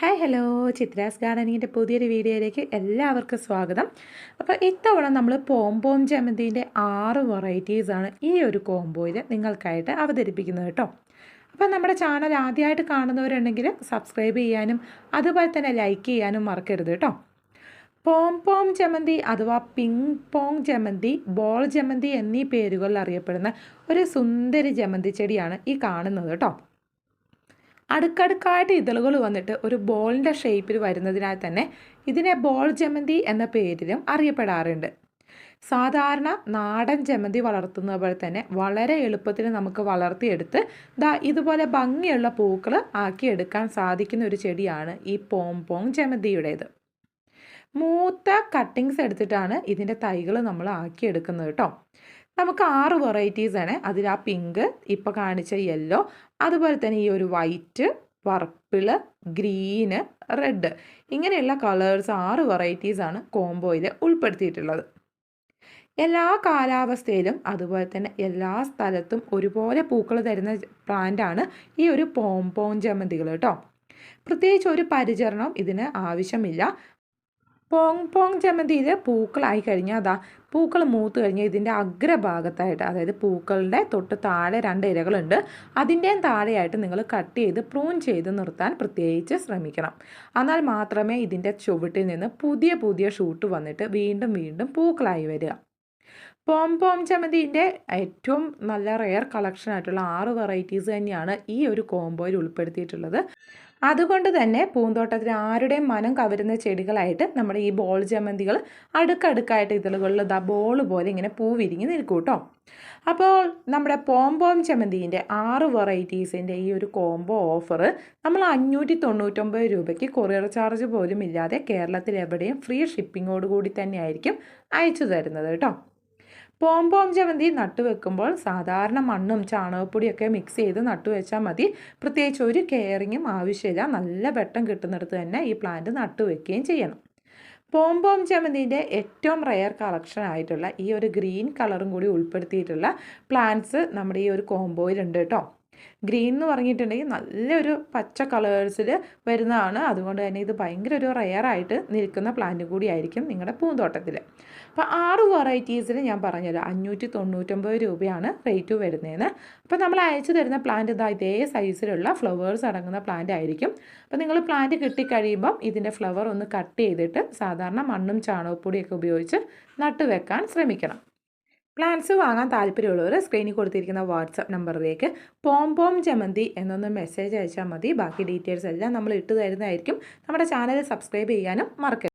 Hi hello Chitra's ഗാർഡനിങ്ങിന്റെ പുതിയൊരു വീഡിയോയിലേക്ക് എല്ലാവർക്കും സ്വാഗതം. അപ്പോൾ ഇത്തവണ നമ്മൾ പോംപോം ജമന്തിന്റെ ആറ് വെറൈറ്റീസാണ് ഈ ഒരു കോംബോയിൽ നിങ്ങൾക്കായിട്ട് അവതരിപ്പിക്കുന്നത് കേട്ടോ. അപ്പോൾ നമ്മുടെ ചാനൽ ആദ്യമായിട്ട് കാണുന്നവരുണ്ടെങ്കിൽ സബ്സ്ക്രൈബ് ചെയ്യാനും അതുപോലെ തന്നെ ലൈക്ക് ചെയ്യാനും മറക്കരുത് കേട്ടോ. പോംപോം ജമന്തി അഥവാ പിങ് പോങ് ജമന്തി ബോൾ ജമന്തി എന്നീ പേരുകളിൽ അറിയപ്പെടുന്ന ഒരു സുന്ദരി ജമന്തി ചെടിയാണ് ഈ കാണുന്നത് കേട്ടോ. അടുക്കടുക്കായിട്ട് ഇതളുകൾ വന്നിട്ട് ഒരു ബോളിന്റെ ഷേപ്പിൽ വരുന്നതിനാൽ തന്നെ ഇതിനെ ബോൾ ജമന്തി എന്ന പേരിലും അറിയപ്പെടാറുണ്ട്. സാധാരണ നാടൻ ജമന്തി വളർത്തുന്ന പോലെ തന്നെ വളരെ എളുപ്പത്തിൽ നമുക്ക് വളർത്തിയെടുത്ത് ദാ ഇതുപോലെ ഭംഗിയുള്ള പൂക്കൾ ആക്കിയെടുക്കാൻ സാധിക്കുന്ന ഒരു ചെടിയാണ് ഈ പോംപോങ് ജമന്തിയുടേത്. മൂത്ത കട്ടിങ്സ് എടുത്തിട്ടാണ് ഇതിന്റെ തൈകൾ നമ്മൾ ആക്കിയെടുക്കുന്നത് കേട്ടോ. നമുക്ക് ആറ് വെറൈറ്റീസ് ആണ്. അതിൽ ആ പിങ്ക് ഇപ്പോൾ കാണിച്ച യെല്ലോ അതുപോലെ തന്നെ ഈ ഒരു വൈറ്റ് പർപ്പിൾ ഗ്രീന് റെഡ് ഇങ്ങനെയുള്ള കളേഴ്സ് ആറ് വെറൈറ്റീസ് ആണ് കോംബോയിൽ ഉൾപ്പെടുത്തിയിട്ടുള്ളത്. എല്ലാ കാലാവസ്ഥയിലും അതുപോലെ തന്നെ എല്ലാ സ്ഥലത്തും ഒരുപോലെ പൂക്കൾ തരുന്ന പ്ലാന്റാണ് ഈ ഒരു പോംപോൺ ജമന്തികൾ കേട്ടോ പ്രത്യേകിച്ച് ഒരു പരിചരണം ഇതിന് ആവശ്യമില്ല. പോങ് പോങ് ജമന്തിയിൽ പൂക്കളായി കഴിഞ്ഞാൽ അതാ പൂക്കൾ മൂത്ത് കഴിഞ്ഞാൽ ഇതിന്റെ അഗ്രഭാഗത്തായിട്ട് അതായത് പൂക്കളുടെ തൊട്ട് താഴെ രണ്ട് ഇരകളുണ്ട്. അതിന്റെയും താഴെയായിട്ട് നിങ്ങൾ കട്ട് ചെയ്ത് പ്രൂൺ ചെയ്ത് നിർത്താൻ പ്രത്യേകിച്ച് ശ്രമിക്കണം. എന്നാൽ മാത്രമേ ഇതിന്റെ ചുവട്ടിൽ നിന്ന് പുതിയ പുതിയ ഷൂട്ട് വന്നിട്ട് വീണ്ടും വീണ്ടും പൂക്കളായി വരിക. പോം പോം ചമന്തിന്റെ ഏറ്റവും നല്ല റെയർ കളക്ഷൻ ആയിട്ടുള്ള ആറ് വെറൈറ്റീസ് തന്നെയാണ് ഈ ഒരു കോംബോയിൽ ഉൾപ്പെടുത്തിയിട്ടുള്ളത്. അതുകൊണ്ട് തന്നെ പൂന്തോട്ടത്തിൽ ആരുടെയും മനം കവരുന്ന ചെടികളായിട്ട് നമ്മുടെ ഈ ബോൾ ജമന്തികൾ അടുക്കടുക്കായിട്ട് ഇതളുകളിൽ ദ ബോൾ പോലെ ഇങ്ങനെ പൂ വിരിഞ്ഞ് നിൽക്കും കേട്ടോ അപ്പോൾ നമ്മുടെ പോംപോം ചമന്തിന്റെ ആറ് വെറൈറ്റീസിന്റെ ഈ ഒരു കോംബോ ഓഫർ നമ്മൾ അഞ്ഞൂറ്റി തൊണ്ണൂറ്റൊമ്പത് രൂപയ്ക്ക് കൊറിയർ ചാർജ് പോലും ഇല്ലാതെ കേരളത്തിൽ എവിടെയും ഫ്രീ ഷിപ്പിങ്ങോട് കൂടി തന്നെയായിരിക്കും അയച്ചു തരുന്നത് കേട്ടോ പോംപോം ജമന്തി നട്ടുവെക്കുമ്പോൾ സാധാരണ മണ്ണും ചാണകപ്പൊടിയൊക്കെ മിക്സ് ചെയ്ത് നട്ടുവെച്ചാൽ മതി. പ്രത്യേകിച്ച് ഒരു കെയറിങ്ങും ആവശ്യമില്ല. നല്ല വെട്ടം കിട്ടുന്നിടത്ത് തന്നെ ഈ പ്ലാന്റ് നട്ടുവെക്കുകയും ചെയ്യണം. പോംപോം ജമന്തിന്റെ ഏറ്റവും റെയർ കളക്ഷൻ ആയിട്ടുള്ള ഈ ഒരു ഗ്രീൻ കളറും കൂടി ഉൾപ്പെടുത്തിയിട്ടുള്ള പ്ലാന്റ്സ് നമ്മുടെ ഈ ഒരു കോംബോയിലുണ്ട് കേട്ടോ. ഗ്രീൻ എന്ന് പറഞ്ഞിട്ടുണ്ടെങ്കിൽ നല്ലൊരു പച്ച കളേഴ്സിൽ വരുന്നതാണ്. അതുകൊണ്ട് തന്നെ ഇത് ഭയങ്കര ഒരു റെയറായിട്ട് നിൽക്കുന്ന പ്ലാന്റ് കൂടിയായിരിക്കും നിങ്ങളുടെ പൂന്തോട്ടത്തിൽ അപ്പോൾ ആറ് വെറൈറ്റീസിൽ ഞാൻ പറഞ്ഞല്ലോ അഞ്ഞൂറ്റി തൊണ്ണൂറ്റൊമ്പത് രൂപയാണ് റേറ്റ് വരുന്നതെന്ന് അപ്പോൾ നമ്മൾ അയച്ചു തരുന്ന പ്ലാന്റ് ഇതാ ഇതേ സൈസിലുള്ള ഫ്ലവേഴ്സ് അടങ്ങുന്ന പ്ലാന്റ് ആയിരിക്കും. അപ്പോൾ നിങ്ങൾ പ്ലാന്റ് കിട്ടിക്കഴിയുമ്പം ഇതിന്റെ ഫ്ലവർ ഒന്ന് കട്ട് ചെയ്തിട്ട് സാധാരണ മണ്ണും ചാണകപ്പൊടിയൊക്കെ ഉപയോഗിച്ച് നട്ടുവെക്കാൻ ശ്രമിക്കണം. പ്ലാൻസ് വാങ്ങാൻ താല്പര്യമുള്ളവർ സ്ക്രീനിൽ കൊടുത്തിരിക്കുന്ന വാട്സപ്പ് നമ്പറിലേക്ക് പോം പോം ജമന്തി എന്നൊന്ന് മെസ്സേജ് അയച്ചാൽ മതി. ബാക്കി ഡീറ്റെയിൽസ് എല്ലാം നമ്മൾ ഇട്ട് തരുന്നതായിരിക്കും. നമ്മുടെ ചാനൽ സബ്സ്ക്രൈബ് ചെയ്യാനും മറക്കരുത്.